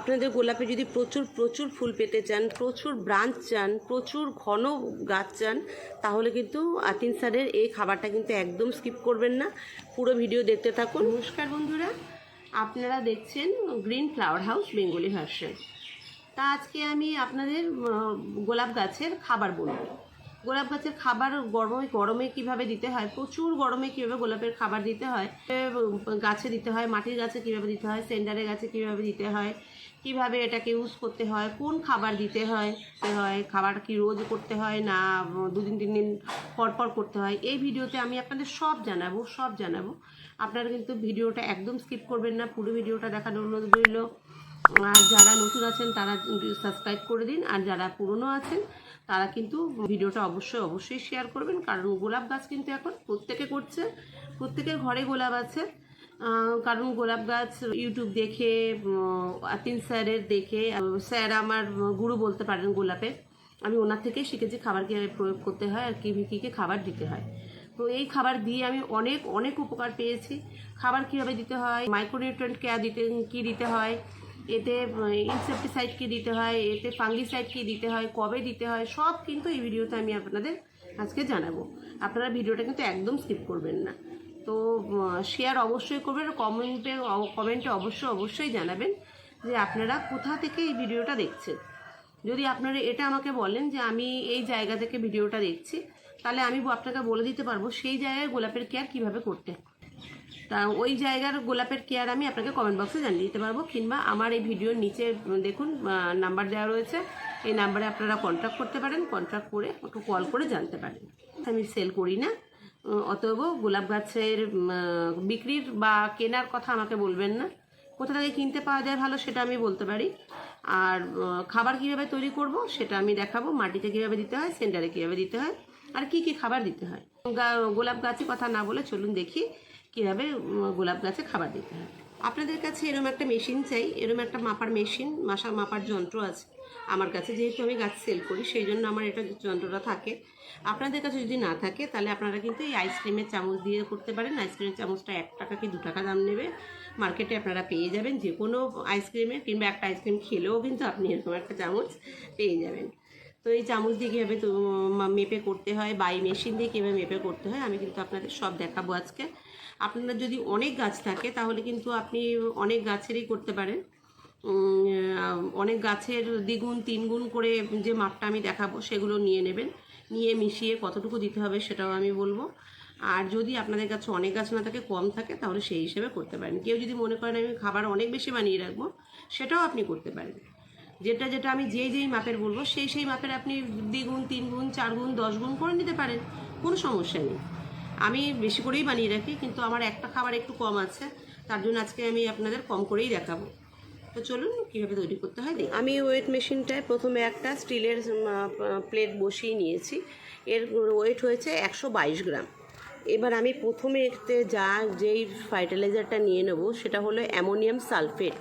আপনাদের গোলাপে যদি প্রচুর প্রচুর ফুল পেতে চান, প্রচুর ব্রাঞ্চ চান, প্রচুর ঘন গাছ চান, তাহলে কিন্তু আতিন স্যারের এই খাবারটা কিন্তু একদম স্কিপ করবেন না। পুরো ভিডিও দেখতে থাকুন। নমস্কার বন্ধুরা, আপনারা দেখছেন green flower house, Bengali version. তা আজকে আমি আপনাদের গোলাপ গাছের খাবার বলব। গোলাপ গাছের খাবার গরমে গরমে কীভাবে দিতে হয়, প্রচুর গরমে কীভাবে গোলাপের খাবার দিতে হয় গাছে দিতে হয়, মাটির গাছে কীভাবে দিতে হয়, সেন্ডারের গাছে কীভাবে দিতে হয় কীভাবে এটাকে ইউজ করতে হয়, কোন খাবার দিতে হয় হয়, খাবার কি রোজ করতে হয় না দুদিন, তিন দিন পর পর করতে হয়, এই ভিডিওতে আমি আপনাদের সব জানাব সব জানাব। আপনারা কিন্তু ভিডিওটা একদম স্কিপ করবেন না, পুরো ভিডিওটা দেখার অনুরোধ রইল। আর যারা নতুন আছেন, তারা সাবস্ক্রাইব করে দিন, আর যারা পুরনো আছেন, তারা কিন্তু ভিডিওটা অবশ্যই অবশ্যই শেয়ার করবেন, কারণ গোলাপ গাছ কিন্তু এখন প্রত্যেকে করছে, প্রত্যেকের ঘরে গোলাপ আছে। কারণ গোলাপ গাছ ইউটিউব দেখে আতিন স্যারের দেখে স্যার আমার গুরু বলতে পারেন গোলাপে আমি ওনার থেকেই শিখেছি খাবার কীভাবে প্রয়োগ করতে হয় আর কী কী কী খাবার দিতে হয়। তো এই খাবার দিয়ে আমি অনেক অনেক উপকার পেয়েছি। খাবার কীভাবে দিতে হয় মাইক্রোনিউট্রেন্ট কেয়ার দিতে, কী দিতে হয়, এতে ইনসেপটিসাইড কী দিতে হয়, এতে ফাঙ্গিসাইড কী দিতে হয়, কবে দিতে হয়, সব কিন্তু এই ভিডিওতে আমি আপনাদের আজকে জানাব। আপনারা ভিডিওটা কিন্তু একদম স্কিপ করবেন না। তো শেয়ার অবশ্যই করবেন কমেন্টে কমেন্টে অবশ্যই অবশ্যই জানাবেন যে আপনারা কোথা থেকে এই ভিডিওটা দেখছেন। যদি আপনারা এটা আমাকে বলেন যে আমি এই জায়গা থেকে ভিডিওটা দেখছি, তাহলে আমি আপনাকে বলে দিতে পারব সেই জায়গায় গোলাপের কেয়ার কীভাবে করতে। তা ওই জায়গার গোলাপের কেয়ার আমি আপনাকে কমেন্ট বক্সে জানিয়ে দিতে পারব, কিংবা আমার এই ভিডিওর নিচে দেখুন নাম্বার দেওয়া রয়েছে। এই নাম্বারে আপনারা কন্ট্যাক্ট করতে পারেন কন্ট্যাক্ট করে একটু কল করে জানতে পারেন। আমি সেল করি না। অতএব গোলাপ গাছের বিক্রির বা কেনার কথা আমাকে বলবেন না। কোথা থেকে কিনতে পাওয়া যায় ভালো সেটা আমি বলতে পারি। আর খাবার কীভাবে তৈরি করব সেটা আমি দেখাবো। মাটিতে কীভাবে দিতে হয়, সেন্টারে কীভাবে দিতে হয়, আর কি কি খাবার দিতে হয়। গোলাপ গাছের কথা না বলে চলুন দেখি কীভাবে গোলাপ গাছে খাবার দিতে হয়। আপনাদের কাছে এরকম একটা মেশিন চাই। এরকম একটা মাপার মেশিন, মাসা, মাপার যন্ত্র আছে। আমার কাছে যেহেতু আমি গাছ সেল করি, সেই জন্য আমার এটা যন্ত্রটা থাকে। আপনাদের কাছে যদি না থাকে, তাহলে আপনারা কিন্তু এই আইসক্রিমের চামচ দিয়ে করতে পারেন। আইসক্রিমের চামচটা এক টাকা কি দু টাকা দাম নেবে। মার্কেটে আপনারা পেয়ে যাবেন। যে কোনো আইসক্রিমের কিংবা একটা আইসক্রিম খেলেও কিন্তু আপনি এরকম একটা চামচ পেয়ে যাবেন। তো এই চামচ দিয়ে কীভাবে মেপে করতে হয় বা এই মেশিন দিয়ে কীভাবে মেপে করতে হয়, আমি কিন্তু আপনাদের সব দেখাবো আজকে। আপনার যদি অনেক গাছ থাকে, তাহলে কিন্তু আপনি অনেক গাছেরই করতে পারেন। অনেক গাছের দ্বিগুণ, তিনগুণ করে যে মাপটা আমি দেখাবো সেগুলো নিয়ে নেবেন। নিয়ে মিশিয়ে কতটুকু দিতে হবে সেটাও আমি বলব। আর যদি আপনাদের কাছে অনেক গাছ না থাকে, কম থাকে, তাহলে সেই হিসেবে করতে পারেন। কেউ যদি মনে করেন আমি খাবার অনেক বেশি বানিয়ে রাখব, সেটাও আপনি করতে পারেন। যেটা যেটা আমি যেই যেই মাপের বলব, সেই সেই মাপের আপনি দ্বিগুণ তিন গুণ চার গুণ দশ গুণ করে নিতে পারেন। কোনো সমস্যা নেই। আমি বেশি করেই বানিয়ে রাখি, কিন্তু আমার একটা খাবার একটু কম আছে, তার জন্য আজকে আমি আপনাদের কম করেই দেখাবো। তো চলুন, কীভাবে তৈরি করতে হয় আমি ওয়েট মেশিনটায় প্রথমে একটা স্টিলের প্লেট বসিয়ে নিয়েছি। এর ওয়েট হয়েছে একশো বাইশ গ্রাম। এবার আমি প্রথমে এতে যা, যেই ফার্টিলাইজারটা নিয়ে নেব, সেটা হলো অ্যামোনিয়াম সালফেট।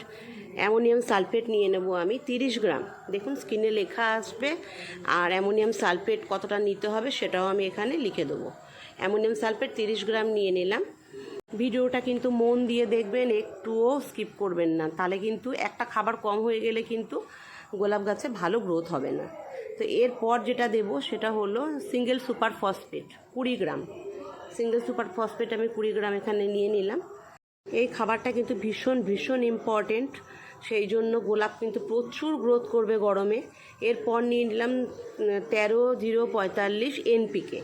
অ্যামোনিয়াম সালফেট নিয়ে নেব আমি তিরিশ গ্রাম। দেখুন স্কিনে লেখা আসবে, আর অ্যামোনিয়াম সালফেট কতটা নিতে হবে সেটাও আমি এখানে লিখে দেবো। অ্যামোনিয়াম সালফেট তিরিশ গ্রাম নিয়ে নিলাম। ভিডিওটা কিন্তু মন দিয়ে দেখবেন, একটুও স্কিপ করবেন না। তাহলে কিন্তু একটা খাবার কম হয়ে গেলে কিন্তু গোলাপ গাছে ভালো গ্রোথ হবে না। তো এরপর যেটা দেব সেটা হলো সিঙ্গেল সুপার ফসফেট কুড়ি গ্রাম। সিঙ্গেল সুপার ফসফেট আমি কুড়ি গ্রাম এখানে নিয়ে নিলাম। এই খাবারটা কিন্তু ভীষণ ভীষণ ইম্পর্টেন্ট সেই জন্য গোলাপ কিন্তু প্রচুর গ্রোথ করবে গরমে। এরপর নিয়ে নিলাম তেরো, জিরো, পঁয়তাল্লিশ এনপিকে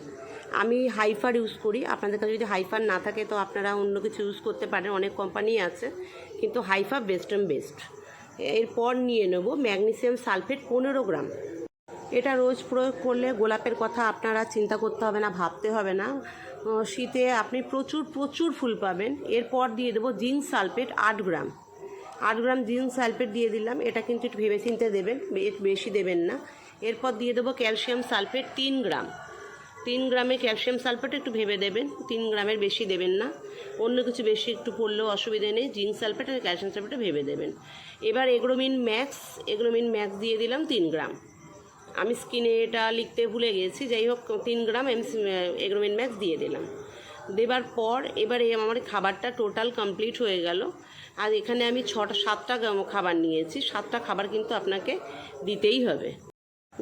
আমি হাইফার ইউজ করি। আপনাদের কাছে যদি হাইফার না থাকে, তো আপনারা অন্য কিছু ইউজ করতে পারেন। অনেক কোম্পানি আছে, কিন্তু হাইফা বেস্ট অ্যান্ড বেস্ট। এরপর নিয়ে নেব ম্যাগনেসিয়াম সালফেট পনেরো গ্রাম। এটা রোজ প্রয়োগ করলে গোলাপের কথা আপনারা চিন্তা করতে হবে না, ভাবতে হবে না। শীতে আপনি প্রচুর প্রচুর ফুল পাবেন। এরপর দিয়ে দেবো জিঙ্ক সালফেট আট গ্রাম। আট গ্রাম জিঙ্ক সালফেট দিয়ে দিলাম। এটা কিন্তু একটু ভেবে চিনতে দেবেন বেশি দেবেন না। এরপর দিয়ে দেবো ক্যালসিয়াম সালফেট তিন গ্রাম। তিন গ্রামে ক্যালসিয়াম সালফেট একটু ভেবে দেবেন, তিন গ্রামের বেশি দেবেন না। অন্য কিছু বেশি একটু পড়লেও অসুবিধা নেই, জিঙ্ক সালফেট আর ক্যালসিয়াম সালফেটটা ভেবে দেবেন। এবার এগ্রোমিন ম্যাক্স এগ্রোমিন ম্যাক্স দিয়ে দিলাম তিন গ্রাম। আমি স্কিনে এটা লিখতে ভুলে গেছি, যাই হোক, তিন গ্রাম এমসি এগ্রোমিন ম্যাক্স দিয়ে দিলাম। দেবার পর এবারে আমার খাবারটা টোটাল কমপ্লিট হয়ে গেল। আর এখানে আমি ছটা, সাতটা খাবার নিয়েছি, সাতটা খাবার কিন্তু আপনাকে দিতেই হবে।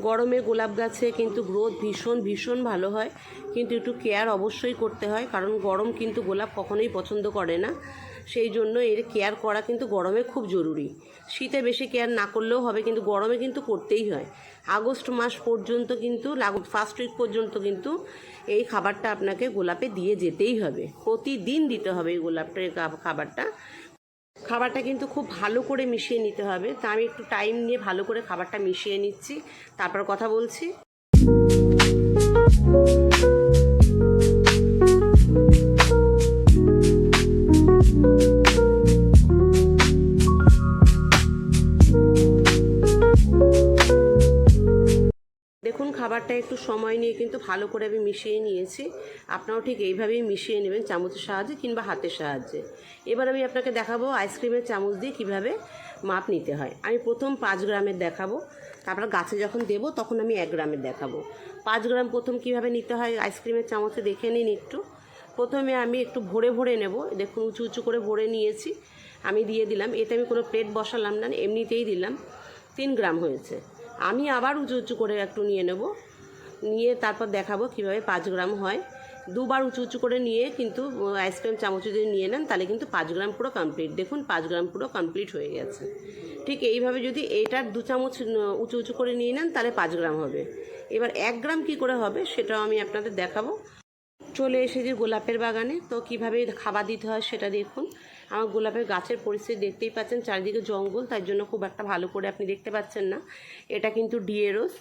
গরমে গোলাপ গাছে কিন্তু গ্রোথ ভীষণ ভীষণ ভালো হয়। কিন্তু একটু কেয়ার অবশ্যই করতে হয়, কারণ গরম কিন্তু গোলাপ কখনোই পছন্দ করে না। সেই জন্য এর কেয়ার করা কিন্তু গরমে খুব জরুরি। শীতে বেশি কেয়ার না করলেও হবে, কিন্তু গরমে কিন্তু করতেই হয়। আগস্ট মাস পর্যন্ত কিন্তু ফার্স্ট উইক পর্যন্ত কিন্তু এই খাবারটা আপনাকে গোলাপে দিয়ে যেতেই হবে। প্রতিদিন দিতে হবে এই গোলাপটার খাবারটা। খাবারটা কিন্তু খুব ভালো করে মিশিয়ে নিতে হবে। তা আমি একটু টাইম নিয়ে ভালো করে খাবারটা মিশিয়ে নিচ্ছি। তারপর কথা বলছি। খাবারটা একটু সময় নিয়ে কিন্তু ভালো করে আমি মিশিয়ে নিয়েছি। আপনারাও ঠিক এইভাবেই মিশিয়ে নেবেন চামচের সাহায্যে কিংবা হাতের সাহায্যে। এবার আমি আপনাকে দেখাবো আইসক্রিমের চামচ দিয়ে কীভাবে মাপ নিতে হয়। আমি প্রথম পাঁচ গ্রামের দেখাবো। তারপর গাছে যখন দেব তখন আমি এক গ্রামের দেখাবো। পাঁচ গ্রাম প্রথম কীভাবে নিতে হয় আইসক্রিমের চামচে দেখে নিন একটু। প্রথমে আমি একটু ভরে ভরে নেব। দেখুন উঁচু উঁচু করে ভরে নিয়েছি। আমি দিয়ে দিলাম। এতে আমি কোনো প্লেট বসালাম না, এমনিতেই দিলাম। তিন গ্রাম হয়েছে। আমি আবার উঁচু উঁচু করে একটু নিয়ে নেব। নিয়ে তারপর দেখাবো কীভাবে পাঁচ গ্রাম হয়। দুবার উঁচু উঁচু করে নিয়ে কিন্তু আইসক্রিম চামচ যদি নিয়ে নেন, তাহলে কিন্তু পাঁচ গ্রাম পুরো কমপ্লিট দেখুন, পাঁচ গ্রাম পুরো কমপ্লিট হয়ে গেছে। ঠিক এইভাবে যদি এইটার দু চামচ উঁচু উঁচু করে নিয়ে নেন, তাহলে পাঁচ গ্রাম হবে। এবার এক গ্রাম কি করে হবে, সেটাও আমি আপনাদের দেখাবো। চলে এসেছি গোলাপের বাগানে। তো কীভাবে খাবার দিতে হয়, সেটা দেখুন। আমার গোলাপের গাছের পরিস্থিতি দেখতেই পাচ্ছেন, চারিদিকে জঙ্গল তার জন্য খুব একটা ভালো করে আপনি দেখতে পাচ্ছেন না। এটা কিন্তু ডিএরোজ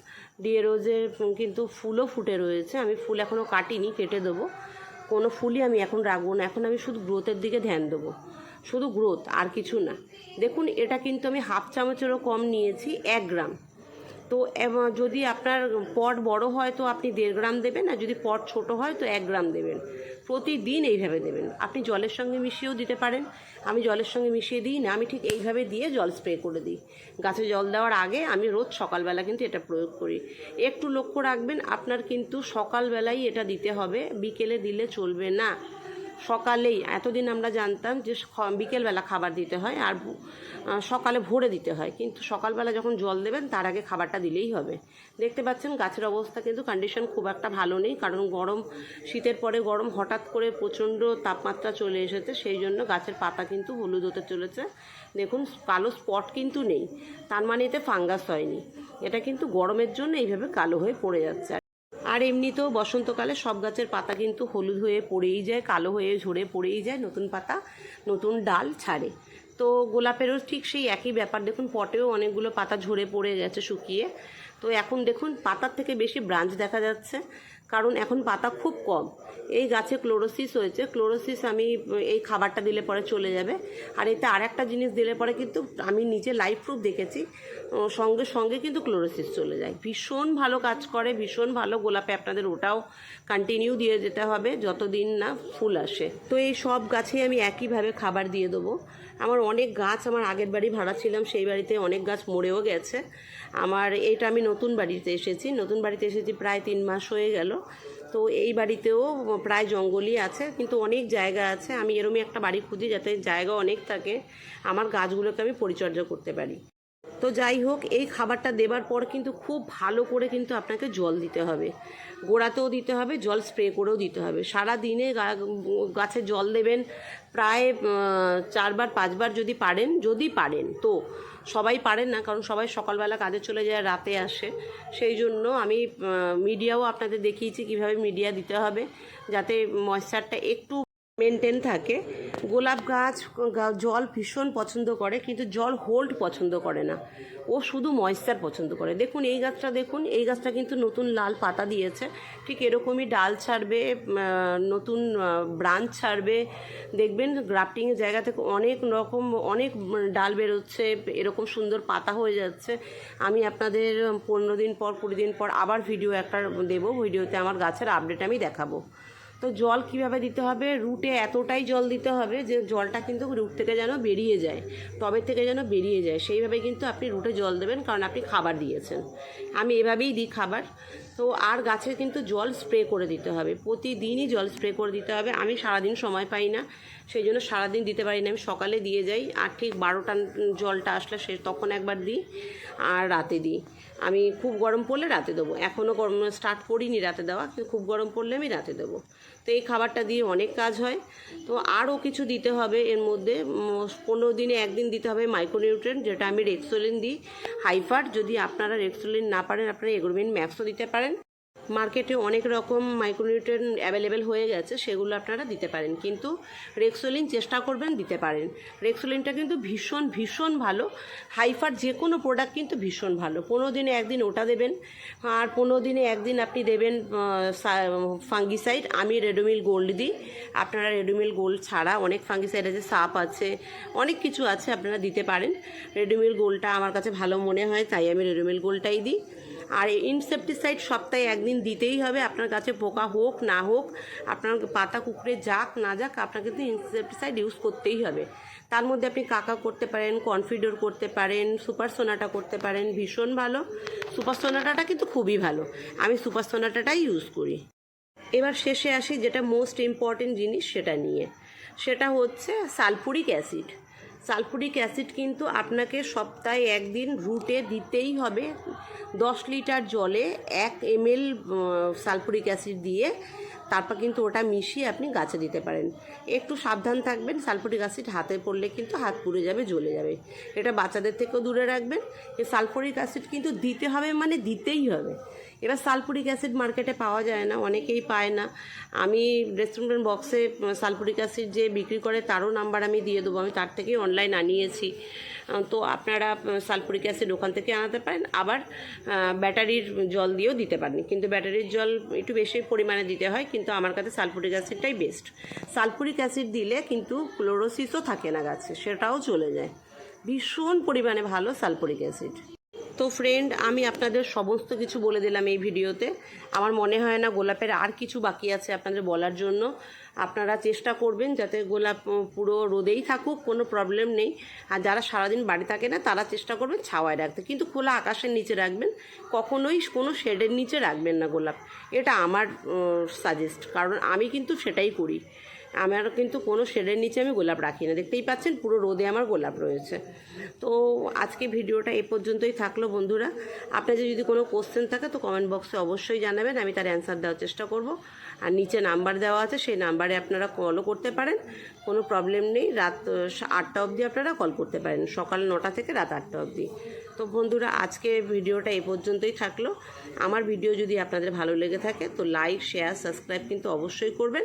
ডিএরোজের কিন্তু ফুলও ফুটে রয়েছে। আমি ফুল এখনও কাটিনি, কেটে দেবো। কোনো ফুলই আমি এখন রাখব না। এখন আমি শুধু গ্রোথের দিকে ধ্যান দেবো। শুধু গ্রোথ, আর কিছু না। দেখুন, এটা কিন্তু আমি হাফ চামচেরও কম নিয়েছি, এক গ্রাম। তো যদি আপনার পট বড় হয় তো আপনি দেড় গ্রাম দেবেন, আর যদি পট ছোট হয় তো এক গ্রাম দেবেন। প্রতিদিন এইভাবে দেবেন। আপনি জলের সঙ্গে মিশিয়েও দিতে পারেন। আমি জলের সঙ্গে মিশিয়ে দিই না, আমি ঠিক এইভাবে দিয়ে জল স্প্রে করে দিই। গাছে জল দেওয়ার আগে আমি রোজ সকালবেলা কিন্তু এটা প্রয়োগ করি। একটু লক্ষ্য রাখবেন, আপনার কিন্তু সকালবেলাই এটা দিতে হবে। বিকেলে দিলে চলবে না। সকালেই, এতদিন আমরা জানতাম যে বিকেলবেলা খাবার দিতে হয় আর সকালে ভোরে দিতে হয়। কিন্তু সকালবেলা যখন জল দেবেন, তার আগে খাবারটা দিলেই হবে। দেখতে পাচ্ছেন গাছের অবস্থা কিন্তু কন্ডিশন খুব একটা ভালো নেই, কারণ গরম, শীতের পরে গরম হঠাৎ করে প্রচণ্ড তাপমাত্রা চলে এসেছে, সেই জন্য গাছের পাতা কিন্তু হলুদ হতে চলেছে। দেখুন, কালো স্পট কিন্তু নেই, তার মানে এতে ফাঙ্গাস হয়নি। এটা কিন্তু গরমের জন্য এইভাবে কালো হয়ে পড়ে যাচ্ছে। আর এমনিতেও বসন্তকালে সব গাছের পাতা কিন্তু হলুদ হয়ে পড়েই যায়, কালো হয়ে ঝরে পড়েই যায়, নতুন পাতা, নতুন ডাল ছাড়ে। তো গোলাপেরও ঠিক সেই একই ব্যাপার, দেখুন পটেও অনেকগুলো পাতা ঝরে পড়ে গেছে শুকিয়ে। তো এখন দেখুন পাতার থেকে বেশি ব্রাঞ্চ দেখা যাচ্ছে। কারণ এখন পাতা খুব কম। এই গাছে ক্লোরোসিস হয়েছে। ক্লোরোসিস আমি, এই খাবারটা দিলে পরে চলে যাবে। আর এতে আর একটা জিনিস দিলে পরে কিন্তু আমি নিজে লাইভ প্রুফ দেখেছি। সঙ্গে সঙ্গে কিন্তু ক্লোরোসিস চলে যায়। ভীষণ ভালো কাজ করে, ভীষণ ভালো। গোলাপে আপনাদের ওটাও কন্টিনিউ দিয়ে যেতে হবে, যতদিন না ফুল আসে। তো এই সব গাছেই আমি একইভাবে খাবার দিয়ে দেবো। আমার অনেক গাছ, আমার আগের বাড়ি ভাড়া ছিলাম, সেই বাড়িতে অনেক গাছ মরেও গেছে। আমার, এটা আমি নতুন বাড়িতে এসেছি। নতুন বাড়িতে এসেছি প্রায় তিন মাস হয়ে গেল। তো এই বাড়িতেও প্রায় জঙ্গলই আছে, কিন্তু অনেক জায়গা আছে। আমি এরমই একটা বাড়ি খুঁজি যাতে জায়গা অনেক থাকে, আমার গাছগুলোকে আমি পরিচর্যা করতে পারি। তো যাই হোক, এই খাবারটা দেবার পর কিন্তু খুব ভালো করে কিন্তু আপনাকে জল দিতে হবে। গোড়াতেও দিতে হবে, জল স্প্রে করেও দিতে হবে। সারা দিনে গাছে জল দেবেন প্রায় চারবার, পাঁচবার যদি পারেন যদি পারেন, তো সবাই পারেন না, কারণ সবাই সকালবেলা কাজে চলে যায়, রাতে আসে। সেই জন্য আমি মিডিয়াও আপনাদের দেখিয়েছি কীভাবে মিডিয়া দিতে হবে, যাতে ময়েশ্চারটা একটু মেনটেন থাকে। গোলাপ গাছ জল ভীষণ পছন্দ করে, কিন্তু জল হোল্ড পছন্দ করে না। ও শুধু ময়েশ্চার পছন্দ করে। দেখুন, এই গাছটা দেখুন, এই গাছটা কিন্তু নতুন লাল পাতা দিয়েছে। ঠিক এরকমই ডাল ছাড়বে নতুন ব্রাঞ্চ ছাড়বে। দেখবেন গ্রাফটিংয়ের জায়গা থেকে অনেক রকম, অনেক ডাল বেরোচ্ছে, এরকম সুন্দর পাতা হয়ে যাচ্ছে। আমি আপনাদের পনেরো দিন পর, কুড়ি দিন পর আবার ভিডিও একটা দেবো। ভিডিওতে আমার গাছের আপডেট আমি দেখাবো। তো জল কীভাবে দিতে হবে? রুটে এতটাই জল দিতে হবে যে জলটা কিন্তু রুট থেকে যেন বেরিয়ে যায় টবের থেকে যেন বেরিয়ে যায়। সেইভাবে কিন্তু আপনি রুটে জল দেবেন, কারণ আপনি খাবার দিয়েছেন। আমি এভাবেই দিই খাবার। তো আর গাছে কিন্তু জল স্প্রে করে দিতে হবে। প্রতিদিনই জল স্প্রে করে দিতে হবে। আমি সারাদিন সময় পাই না, সেই জন্য সারাদিন দিতে পারি না। আমি সকালে দিয়ে যাই, আর ঠিক বারোটা জলটা আসলে সে তখন একবার দিই, আর রাতে দিই। আমি খুব গরম পড়লে রাতে দেবো। এখনও গরম স্টার্ট করিনি রাতে দেওয়া, কিন্তু খুব গরম পড়লে আমি রাতে দেবো। তো এই খাবারটা দিয়ে অনেক কাজ হয়। তো আরও কিছু দিতে হবে এর মধ্যে। পনেরো দিনে একদিন দিতে হবে মাইক্রোনিউট্রেন যেটা আমি রেক্সোলিন দিই হাইফার যদি আপনারা রেক্সোলিন না পারেন, আপনারা এগ্রোমিন ম্যাক্সও দিতে পারেন। মার্কেটে অনেক রকম মাইক্রোনিউট্রেন অ্যাভেলেবেল হয়ে গেছে, সেগুলো আপনারা দিতে পারেন। কিন্তু রেক্সোলিন চেষ্টা করবেন, দিতে পারেন। রেক্সোলিনটা কিন্তু ভীষণ ভীষণ ভালো। হাইফার যে কোনো প্রোডাক্ট কিন্তু ভীষণ ভালো। পনেরো দিনে একদিন ওটা দেবেন, আর পনেরো দিনে একদিন আপনি দেবেন ফাঙ্গিসাইড আমি রেডোমিল গোল্ড দিই। আপনারা রেডোমিল গোল্ড ছাড়া অনেক ফাঙ্গিসাইড আছে, সাপ আছে, অনেক কিছু আছে আপনারা দিতে পারেন। রেডোমিল গোল্ডটা আমার কাছে ভালো মনে হয়, তাই আমি রেডোমিল গোল্ডটাই দিই। আর ইনসেপটিসাইড সপ্তাহে একদিন দিতেই হবে। আপনার কাছে পোকা হোক, না হোক, আপনার পাতা কুকড়ে যাক, না যাক আপনাকে কিন্তু ইনসেপটিসাইড ইউজ করতেই হবে। তার মধ্যে আপনি কাকা করতে পারেন কনফিডোর করতে পারেন সুপার সোনাটা করতে পারেন, ভীষণ ভালো। সুপার সোনাটাটা কিন্তু খুবই ভালো। আমি সুপার সোনাটাটাই ইউজ করি। এবার শেষে আসি যেটা মোস্ট ইম্পর্টেন্ট জিনিস সেটা নিয়ে। সেটা হচ্ছে সালফুরিক অ্যাসিড সালফুরিক অ্যাসিড কিন্তু আপনাকে সপ্তাহে একদিন রুটে দিতেই হবে। দশ লিটার জলে এক এমএল সালফুরিক অ্যাসিড দিয়ে তারপর কিন্তু ওটা মিশিয়ে আপনি গাছে দিতে পারেন। একটু সাবধান থাকবেন, সালফুরিক অ্যাসিড হাতে পড়লে কিন্তু হাত পুড়ে যাবে, জ্বলে যাবে। এটা বাচ্চাদের থেকেও দূরে রাখবেন। সালফুরিক অ্যাসিড কিন্তু দিতে হবে মানে দিতেই হবে। এবার সালফুরিক অ্যাসিড মার্কেটে পাওয়া যায় না, অনেকেই পায় না। আমি রেস্টুরেন্ট বক্সে সালফুরিক অ্যাসিড যে বিক্রি করে তারও নাম্বার আমি দিয়ে দেবো। আমি তার থেকেই অনলাইন আনিয়েছি। তো আপনারা সালফুরিক অ্যাসিড ওখান থেকে আনাতে পারেন। আবার ব্যাটারির জল দিয়েও দিতে পারেন। কিন্তু ব্যাটারির জল একটু বেশি পরিমাণে দিতে হয়, কিন্তু আমার কাছে সালফুরিক অ্যাসিডটাই বেস্ট সালফুরিক অ্যাসিড দিলে কিন্তু ক্লোরোসিসও থাকে না গাছে, সেটাও চলে যায়। ভীষণ পরিমাণে ভালো সালফুরিক অ্যাসিড। তো ফ্রেন্ড আমি আপনাদের সমস্ত কিছু বলে দিলাম এই ভিডিওতে। আমার মনে হয় না গোলাপের আর কিছু বাকি আছে আপনাদের বলার জন্য। আপনারা চেষ্টা করবেন যাতে গোলাপ পুরো রোদেই থাকুক, কোনো প্রবলেম নেই। আর যারা সারাদিন বাড়ি থাকে না, তারা চেষ্টা করবেন ছাওয়ায় রাখতে। কিন্তু খোলা আকাশের নিচে রাখবেন, কখনোই কোনো শেডের নিচে রাখবেন না গোলাপ। এটা আমার সাজেস্ট কারণ আমি কিন্তু সেটাই করি। আমার কিন্তু কোনো শেডের নিচে আমি গোলাপ রাখি না। দেখতেই পাচ্ছেন, পুরো রোদে আমার গোলাপ রয়েছে। তো আজকে ভিডিওটা এ পর্যন্তই থাকল বন্ধুরা। আপনাদের যদি কোনো কোশ্চেন থাকে তো কমেন্ট বক্সে অবশ্যই জানাবেন, আমি তার অ্যান্সার দেওয়ার চেষ্টা করব। আর নিচে নাম্বার দেওয়া আছে, সেই নাম্বারে আপনারা কলও করতে পারেন। কোনো প্রবলেম নেই, রাত আটটা অবধি আপনারা কল করতে পারেন, সকাল নটা থেকে রাত আটটা অবধি। তো বন্ধুরা, আজকে ভিডিওটা এ পর্যন্তই থাকল। আমার ভিডিও যদি আপনাদের ভালো লেগে থাকে তো লাইক শেয়ার সাবস্ক্রাইব কিন্তু অবশ্যই করবেন।